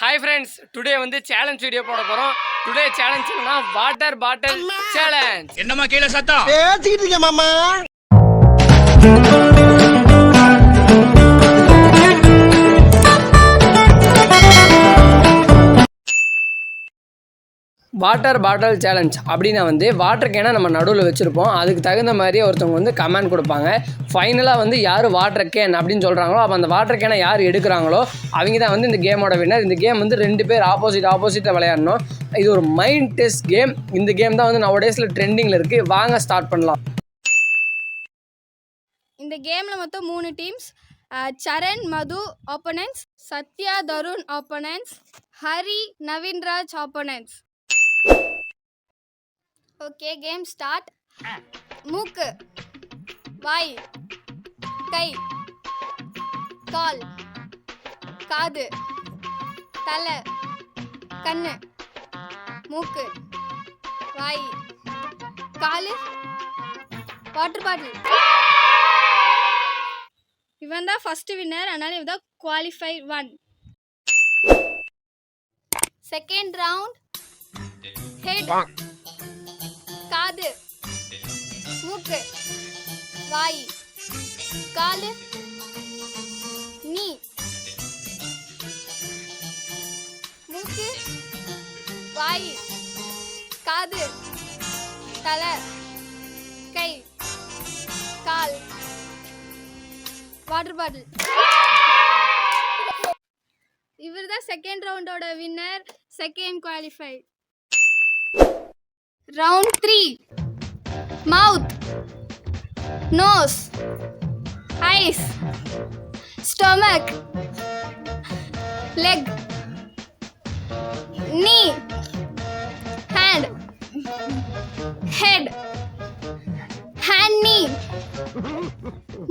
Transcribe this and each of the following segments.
Hi friends today வந்து challenge video போட போகிறோம் டுடே சேலஞ்ச் என்னன்னா வாட்டர் பாட்டில் சேலஞ்ச் என்னம்மா கீழே சத்தம்? பேசிக்கிட்டு இருக்கேன் மாமா. வாட்டர் பாட்டில் சேலஞ்ச் அப்படின்னா வந்து வாட்டர் கேனை நம்ம நடுவில் வச்சுருப்போம். அதுக்கு தகுந்த மாதிரி ஒருத்தவங்க வந்து கமெண்ட் கொடுப்பாங்க. ஃபைனலாக வந்து யார் வாட்டர் கேன் அப்படின்னு சொல்கிறாங்களோ அப்போ அந்த வாட்டர் கேனை யார் எடுக்கிறாங்களோ அவங்க தான் வந்து இந்த கேமோட வின்னர் இந்த கேம் வந்து ரெண்டு பேர் ஆப்போசிட் ஆப்போசிட்டில் விளையாடணும். இது ஒரு மைண்ட் டெஸ்ட் கேம் இந்த கேம் தான் வந்து நவ டேஸில் ட்ரெண்டிங்கில் இருக்குது வாங்க ஸ்டார்ட் பண்ணலாம். இந்த கேமில் மொத்தம் மூணு teams Charan Madhu opponents Sathya Tarun opponents Hari Naveenraj opponents okay game start. மூக்கு வாய் கை கால் காது தலை கண்ணு மூக்கு வாய் காலு வாட்டர் பாட்டில். இவன் தான் ஃபஸ்ட்டு வின்னர் அதனால் இவன் தான் qualify one second round head காது. மூக்கு. வாய். காலு. நீ. மூக்கு. வாய். காது. தலை. கை. கால். வாட்டர் பாட்டில் இவர் தான் second ரவுண்டோட winner second qualify round three mouth nose eyes stomach leg knee hand head hand knee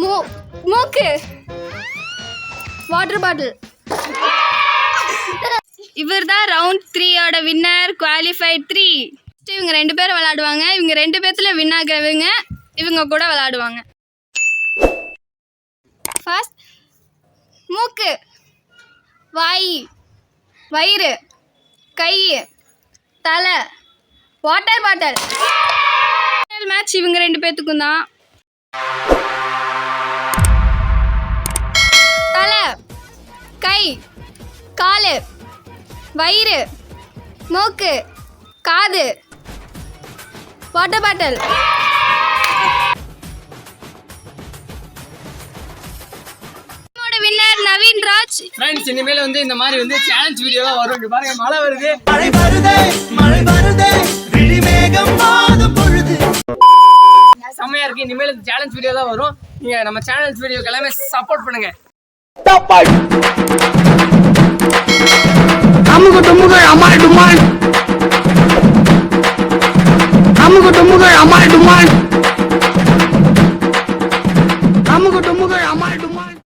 மூ மூக்கு. வாட்டர் பாட்டில் இவர் தான் ரவுண்ட் த்ரீயோட வின்னர் குவாலிஃபை த்ரீ இவங்க ரெண்டு பேரும் விளையாடுவாங்க இவங்க ரெண்டு பேர்த்துல வின் ஆகிறவங்க இவங்க கூட விளாடுவாங்க. ஃபர்ஸ்ட் மூக்கு வாய் வயிறு கை தலை வாட்டர் பாட்டில் மேட்ச் இவங்க ரெண்டு பேர்த்துக்கும் தான். தலை கை காலு வயிறு மூக்கு காது. Water bottle. Winner Naveen Raj. Friends இனிமேல் வந்து இந்த மாதிரி வந்து சேலஞ்ச் வீடியோலாம் வரும். இங்க பாருங்க மழை வருது. மழை வருதே மழை வருதே. விழிமேகம் பொழுது. செம்மையா இருக்கு. இனிமேல் இந்த சேலஞ்ச் வீடியோ தான் வரும். நீங்க நம்ம சேலஞ்ச் வீடியோக்கு எல்லாமே சப்போர்ட் பண்ணுங்க. তোমার আমার তোমার